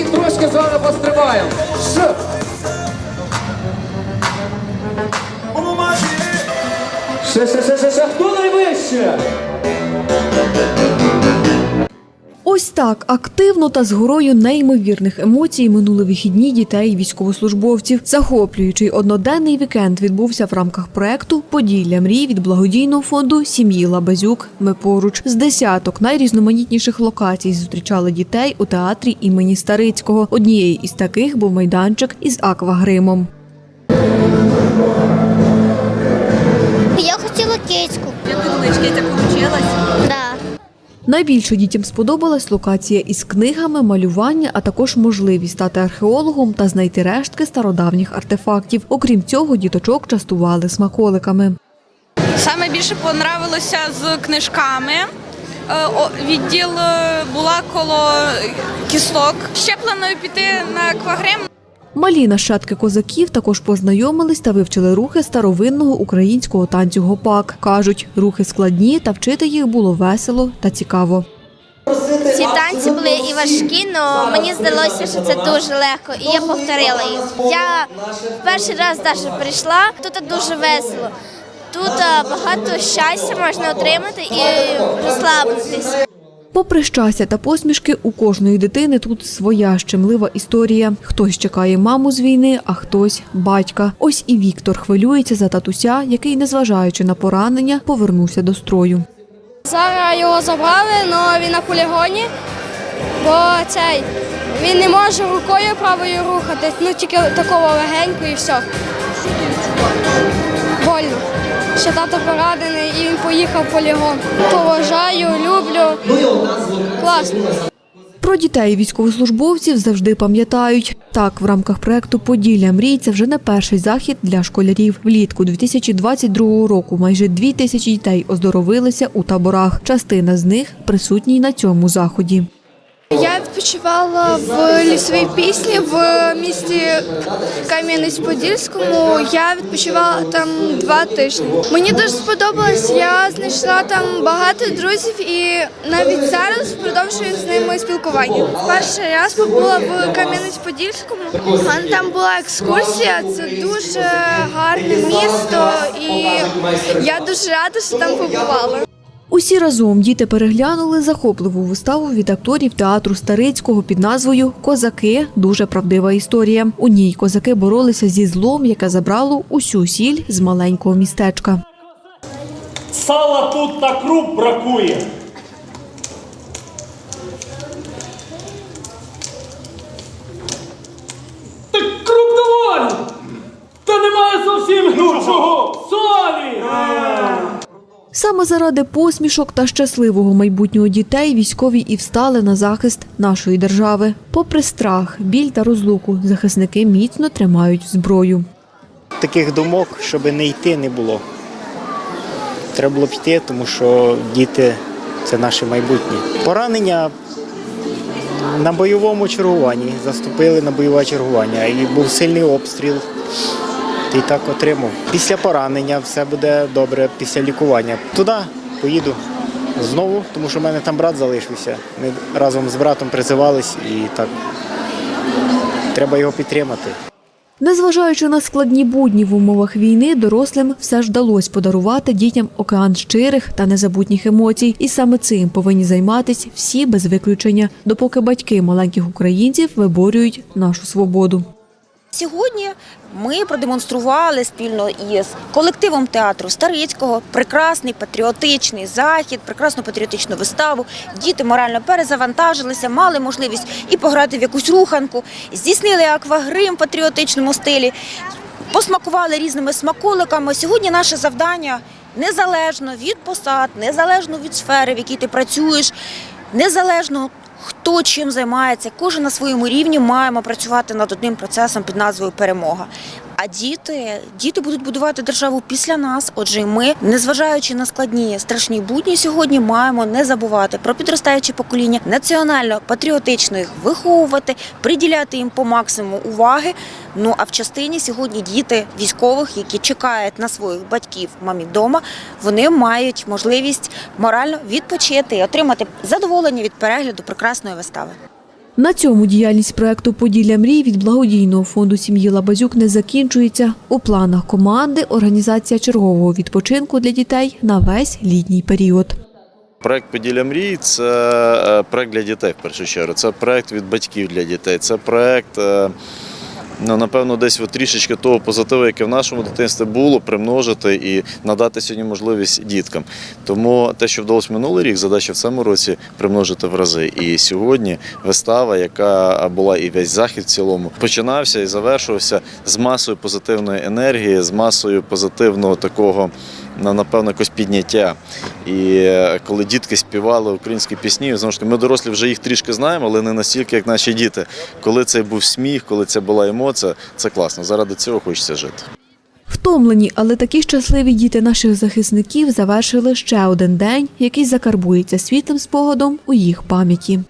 і трошки з вами пострибаємо. Ш. Ще, ще, ще, ще, ще, хто найвище? Ось так активно та з горою неймовірних емоцій минули вихідні дітей і військовослужбовців. Захоплюючий одноденний вікенд відбувся в рамках проекту Поділля мрій від благодійного фонду сім'ї Лабазюк. Ми поруч з десяток найрізноманітніших локацій зустрічали дітей у театрі імені Старицького. Однією із таких був майданчик із аквагримом. Я хотіла кицьку. Киця получилась. Да. Найбільше дітям сподобалась локація із книгами, малювання, а також можливість стати археологом та знайти рештки стародавніх артефактів. Окрім цього, діточок частували смаколиками. Саме більше понравилося з книжками. Е, Відділ е, була коло кісток. Ще планую піти на аквагрим. Малі нащадки козаків також познайомились та вивчили рухи старовинного українського танцю гопак. кажуть, рухи складні, та вчити їх було весело та цікаво. Ці танці були і важкі, але мені здалося, що це дуже легко, і я повторила їх. Я перший раз навіть прийшла, тут дуже весело. Тут е, багато щастя можна отримати і розслабитись. Попри щастя та посмішки, у кожної дитини тут своя щемлива історія. Хтось чекає маму з війни, а хтось батька. Ось і Віктор хвилюється за татуся, який, незважаючи на поранення, повернувся до строю. Зараз його забрали, але він на полігоні, бо цей він не може рукою правою рухати, ну тільки такого легенько і все. Больно. Ще тато поранений і він поїхав полігон. Поважаю, люблю. Класно. Про дітей військовослужбовців завжди пам'ятають. Так, в рамках проекту Поділля мрій це вже не перший захід для школярів. Влітку 2022 року майже дві тисячі дітей оздоровилися у таборах. Частина з них присутні й на цьому заході. Я відпочивала в лісовій пісні в місті Кам'янець-Подільському. Я відпочивала там два тижні. Мені дуже сподобалось. Я знайшла там багато друзів і навіть зараз продовжую з ними спілкування. Перший раз побула в Кам'янець-Подільському. Там була екскурсія. Це дуже гарне місто, і я дуже рада, що там побувала. Усі разом діти переглянули захопливу виставу від акторів театру Старицького під назвою Козаки дуже правдива історія. У ній козаки боролися зі злом, яке забрало усю сіль з маленького містечка. Сала тут та круп бракує. Саме заради посмішок та щасливого майбутнього дітей військові і встали на захист нашої держави. Попри страх, біль та розлуку, захисники міцно тримають зброю. таких думок, щоб не йти, не було. Треба було піти, тому що діти це наше майбутнє. Поранення на бойовому чергуванні. Заступили на бойове чергування. І був сильний обстріл. І так отримав. Після поранення все буде добре, після лікування. Туди поїду знову, тому що в мене там брат залишився. Ми разом з братом призивались і так треба його підтримати. Незважаючи на складні будні в умовах війни, дорослим все ж вдалося подарувати дітям океан щирих та незабутніх емоцій, і саме цим повинні займатися всі без виключення, допоки батьки маленьких українців виборюють нашу свободу. Сьогодні ми продемонстрували спільно із колективом театру Старицького прекрасний патріотичний захід, прекрасну патріотичну виставу. Діти морально перезавантажилися, мали можливість і пограти в якусь руханку, здійснили аквагрим в патріотичному стилі, посмакували різними смаколиками. Сьогодні наше завдання незалежно від посад, незалежно від сфери, в якій ти працюєш, незалежно хто чим займається, кожен на своєму рівні маємо працювати над одним процесом під назвою Перемога. А діти, діти будуть будувати державу після нас. Отже, ми, незважаючи на складні страшні будні, сьогодні маємо не забувати про підростаюче покоління, національно патріотично їх виховувати, приділяти їм по максимуму уваги. Ну а в частині сьогодні діти військових, які чекають на своїх батьків, мамі вдома, вони мають можливість морально відпочити і отримати задоволення від перегляду прекрасної вистави. На цьому діяльність проекту Поділля мрій від благодійного фонду сім'ї Лабазюк не закінчується. У планах команди організація чергового відпочинку для дітей на весь літній період. Проект Поділля мрій це е, проект для дітей в першу чергу. Це проект від батьків для дітей. Це проект, е, напевно, десь трішечки того позитиву, яке в нашому дитинстві було, примножити і надати сьогодні можливість діткам. Тому те, що вдалося минулий рік, задача в цьому році примножити в рази. І сьогодні вистава, яка була і весь захід в цілому, починався і завершувався з масою позитивної енергії, з масою позитивного такого. На напевно якось підняття. І е, коли дітки співали українські пісні, знову ж таки, ми дорослі вже їх трішки знаємо, але не настільки, як наші діти. Коли це був сміх, коли це була емоція, це класно. Заради цього хочеться жити. Втомлені, але такі щасливі діти наших захисників завершили ще один день, який закарбується світлим спогадом у їх пам'яті.